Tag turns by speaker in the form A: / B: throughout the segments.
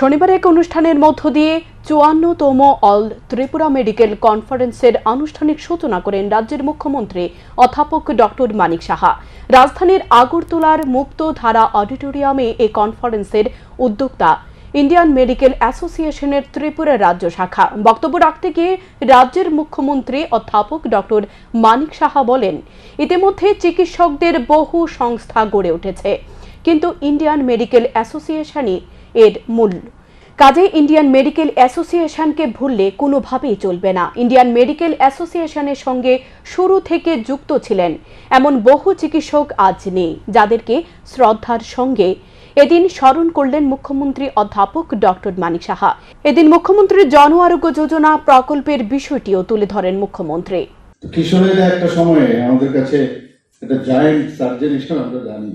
A: শনিবার এক অনুষ্ঠানের মধ্য দিয়ে চুয়ান্নতম অল ত্রিপুরা মেডিকেল কনফারেন্সের আনুষ্ঠানিক সূচনা করেন রাজ্যের মুখ্যমন্ত্রী অধ্যাপক ডক্টর মানিক সাহা। রাজধানীর আগরতলার মুক্ত ধারা অডিটোরিয়ামে এই কনফারেন্সের উদ্যোক্তা ইন্ডিয়ান মেডিকেল অ্যাসোসিয়েশনের ত্রিপুরা রাজ্য শাখা। বক্তব্য রাখতে গিয়ে রাজ্যের মুখ্যমন্ত্রী অধ্যাপক ডক্টর মানিক সাহা বলেন, ইতিমধ্যে চিকিৎসকদের বহু সংস্থা গড়ে উঠেছে। কিন্তু ইন্ডিয়ান মেডিকেল অ্যাসোসিয়েশনই এর মূল। কাজে ইন্ডিয়ান মেডিকেল অ্যাসোসিয়েশনকে ভুললে কোনোভাবেই চলবে না। ইন্ডিয়ান মেডিকেল অ্যাসোসিয়েশনের সঙ্গে শুরু থেকে যুক্ত ছিলেন এমন বহু চিকিৎসক আজ নেই, যাদেরকে শ্রদ্ধার সঙ্গে এদিন স্মরণ করলেন মুখ্যমন্ত্রী অধ্যাপক ডক্টর মানিক সাহা। এদিন মুখ্যমন্ত্রীর জন আরোগ্য যোজনা প্রকল্পের বিষয়টিও তুলে ধরেন মুখ্যমন্ত্রী।
B: কিশোরের একটা সময়ে আমাদের কাছে একটা জায়েন্ট হিসেবে আমরা জানি।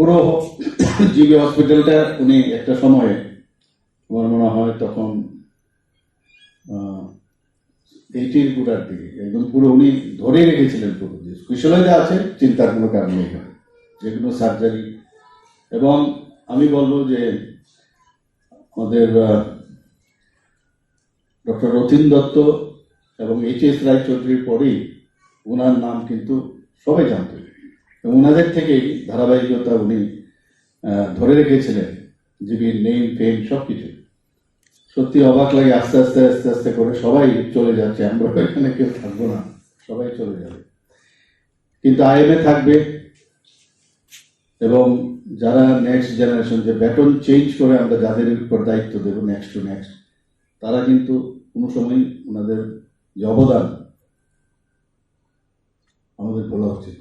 B: পুরো জিবি হসপিটালটা উনি একটা সময়ে আমার মনে হয় তখন এইটির গোড়ার দিকে, একদম পুরো উনি ধরে রেখেছিলেন পুরো, যে কিশোরীরা আছে, চিন্তার কোনো কারণ নেই যে কোনো সার্জারি এবং আমি বলব যে আমাদের ডক্টর রথিন দত্ত এবং এইচ এস রায়চৌধুরীর পরেই ওনার নাম কিন্তু সবাই জানত। এবং ওনাদের থেকেই ধারাবাহিকতা উনি ধরে রেখেছিলেন, জিবির নেম ফেম সব কিছু সত্যি অবাক লাগে, আস্তে আস্তে আস্তে আস্তে করে সবাই চলে যাচ্ছে, আমরা এখানে কেউ থাকব না, সবাই চলে যাবে। কিন্তু আইএমএ থাকবে, এবং যারা নেক্সট জেনারেশন যে ব্যাটন চেঞ্জ করে আমরা যাদের উপর দায়িত্ব দেবো নেক্সট টু নেক্সট তারা কিন্তু কোনো সময় ওনাদের যে অবদান, আমাদের বলা উচিত